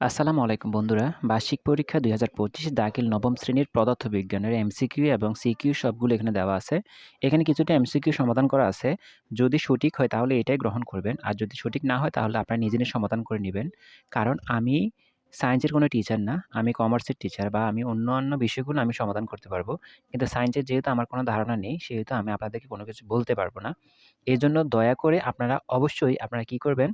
আসসালামু আলাইকুম বন্ধুরা। বার্ষিক পরীক্ষা দুই হাজার পঁচিশ দাখিল নবম শ্রেণির পদার্থবিজ্ঞানের এমসিকিউ এবং সিকিউ সবগুলো এখানে দেওয়া আছে। এখানে কিছুটা এমসিকিউ সমাধান করা আছে। যদি সঠিক হয় তাহলে এটাই গ্রহণ করবেন। আর যদি সঠিক না হয় তাহলে আপনারা নিজে নিজে সমাধান করে নেবেন। কারণ আমি সায়েন্সের কোনো টিচার না, আমি কমার্সের টিচার বা আমি অন্য অন্য বিষয়গুলো আমি সমাধান করতে পারব। কিন্তু সায়েন্সের যেহেতু আমার কোনো ধারণা নেই, সেহেতু আমি আপনাদেরকে কোনো কিছু বলতে পারব না। এই জন্য দয়া করে আপনারা অবশ্যই আপনারা কি করবেন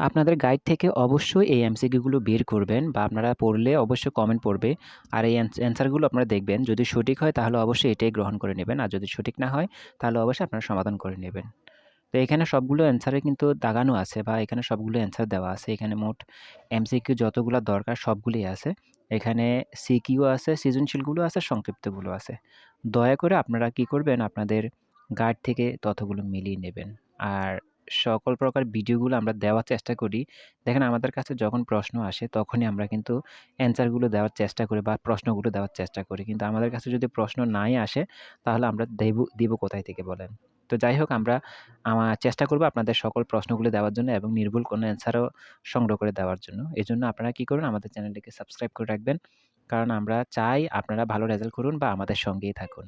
আপনাদের গাইড থেকে অবশ্যই এই এমসিকিউগুলো বের করবেন বা আপনারা পড়লে অবশ্যই কমেন্ট পড়বে। আর এই অ্যান্সারগুলো আপনারা দেখবেন। যদি সঠিক হয় তাহলে অবশ্যই এটাই গ্রহণ করে নেবেন। আর যদি সঠিক না হয় তাহলে অবশ্যই আপনারা সমাধান করে নেবেন। তো এখানে সবগুলো অ্যান্সারে কিন্তু দাগানো আছে বা এখানে সবগুলো অ্যান্সার দেওয়া আছে। এখানে মোট এমসিকিউ যতগুলো দরকার সবগুলোই আছে। এখানে সিকিউ আছে সৃজনশীলগুলো আছে সংক্ষিপ্তগুলো আছে। দয়া করে আপনারা কি করবেন? আপনাদের গাইড থেকে তথ্যগুলো মিলিয়ে নেবেন। আর সকল প্রকার ভিডিওগুলো আমরা দেওয়ার চেষ্টা করি। দেখেন, আমাদের কাছে যখন প্রশ্ন আসে, তখনই আমরা কিন্তু অ্যান্সারগুলো দেওয়ার চেষ্টা করি বা প্রশ্নগুলো দেওয়ার চেষ্টা করি। কিন্তু আমাদের কাছে যদি প্রশ্ন নাই আসে, তাহলে আমরা দেব, দিব কোথায় থেকে বলেন? তো যাই হোক, আমরা আমার চেষ্টা করব আপনাদের সকল প্রশ্নগুলো দেওয়ার জন্য এবং নির্ভুল কোনো অ্যান্সারও সংগ্রহ করে দেওয়ার জন্য। এই জন্য আপনারা কী করুন, আমাদের চ্যানেলটিকে সাবস্ক্রাইব করে রাখবেন। কারণ আমরা চাই আপনারা ভালো রেজাল্ট করুন বা আমাদের সঙ্গেই থাকুন।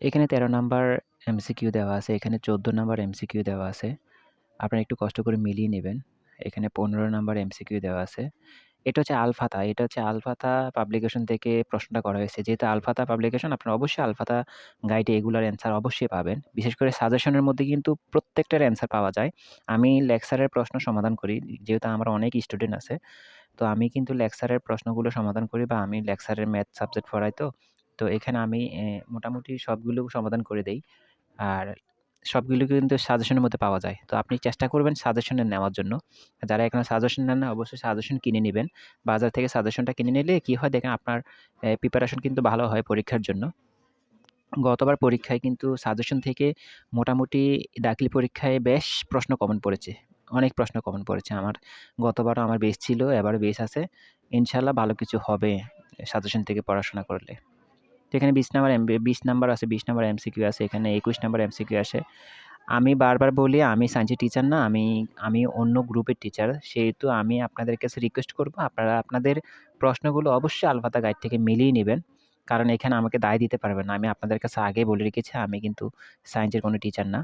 এখানে তেরো নাম্বার এমসিকিউ দেওয়া আছে, এখানে চোদ্দ নাম্বার এমসিকিউ দেওয়া আছে। আপনারা একটু কষ্ট করে মিলিয়ে নেবেন। এখানে পনেরো নাম্বার এমসিকিউ দেওয়া আছে। এটা হচ্ছে আলফাতা, এটা হচ্ছে আলফাতা পাবলিকেশন থেকে প্রশ্নটা করা হয়েছে। যেহেতু আলফাতা পাবলিকেশন, আপনারা অবশ্যই আলফাতা গাইডে এগুলার অ্যান্সার অবশ্যই পাবেন। বিশেষ করে সাজেশনের মধ্যে কিন্তু প্রত্যেকটার অ্যান্সার পাওয়া যায়। আমি লেকচারের প্রশ্ন সমাধান করি, যেহেতু আমার অনেক স্টুডেন্ট আছে। তো আমি কিন্তু লেকচারের প্রশ্নগুলো সমাধান করি বা আমি লেকচারের ম্যাথ সাবজেক্ট পড়াই তো। তো এখানে আমি মোটামুটি সবগুলো সমাধান করে দেই। আর সবগুলো কিন্তু সাজেশনের মধ্যে পাওয়া যায়। তো আপনি চেষ্টা করবেন সাজেশনে নেওয়ার জন্য। যারা এখানে সাজেশন নেন না, অবশ্যই সাজেশন কিনে নেবেন। বাজার থেকে সাজেশনটা কিনে নিলে কী হয়? দেখেন আপনার প্রিপারেশন কিন্তু ভালো হয় পরীক্ষার জন্য। গতবার পরীক্ষায় কিন্তু সাজেশন থেকে মোটামুটি দাখিল পরীক্ষায় বেশ প্রশ্ন কমন পড়েছে। অনেক প্রশ্ন কমন পড়েছে। আমার গতবারও আমার বেশ ছিল, এবারও বেশ আছে। ইনশাল্লাহ ভালো কিছু হবে সাজেশন থেকে পড়াশোনা করলে। তো এখানে বিশ নাম্বার এম, বিশ নাম্বার আছে, বিশ নাম্বার এমসিকিউ আছে, এখানে একুশ নাম্বার এমসিকিউ আছে। আমি বারবার বলি, আমি সায়েন্সের টিচার না, আমি আমি অন্য গ্রুপের টিচার সেহেতু আমি আপনাদের কাছে রিকোয়েস্ট করব, আপনারা আপনাদের প্রশ্নগুলো অবশ্যই আলফাতা গাইড থেকে মিলিয়ে নেবেন, কারণ এখানে আমাকে দায় দিতে পারবেন না। আমি আপনাদের কাছে আগে বলে রেখেছি, আমি কিন্তু সায়েন্সের কোনো টিচার না।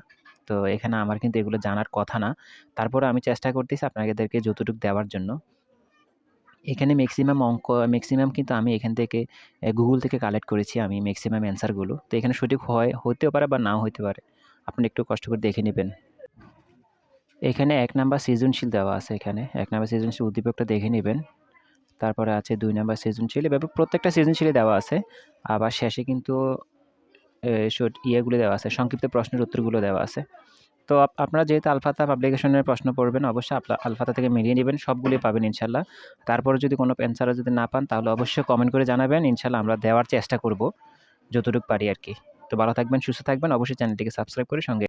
তো এখানে আমার কিন্তু এগুলো জানার কথা না। তারপরে আমি চেষ্টা করতেছি আপনাদেরকে যতটুকু দেওয়ার জন্য। এখানে ম্যাক্সিমাম অঙ্ক ম্যাক্সিমাম কিন্তু আমি এখান থেকে গুগল থেকে কালেক্ট করেছি আমি ম্যাক্সিমাম অ্যান্সারগুলো তো এখানে সঠিক হয়, হতেও পারে বা নাও হতে পারে। আপনি একটু কষ্ট করে দেখে নেবেন। এখানে এক নাম্বার সৃজনশীল দেওয়া আছে এখানে। এক নাম্বার সৃজনশীল উদ্দীপকটা দেখে নেবেন। তারপরে আছে দুই নাম্বার সৃজনশীল। এভাবে প্রত্যেকটা সৃজনশীলে দেওয়া আছে। আবার শেষে কিন্তু ইয়েগুলো দেওয়া আছে, সংক্ষিপ্ত প্রশ্নের উত্তরগুলো দেওয়া আছে। তো আপনারা যেহেতু আলফাতা পাবলিকেশনের প্রশ্ন পড়বেন, অবশ্যই আলফাতা থেকে মিলিয়ে নেবেন সবগুলি পাবেন ইনশাল্লাহ। তারপরে যদি কোনো অ্যান্সারও যদি না পান, তাহলে অবশ্যই কমেন্ট করে জানাবেন, ইনশাল্লাহ আমরা দেওয়ার চেষ্টা করব, যতটুকু পারি আর কি। তো ভালো থাকবেন, সুস্থ থাকবেন, অবশ্যই চ্যানেলটিকে সাবস্ক্রাইব করে সঙ্গে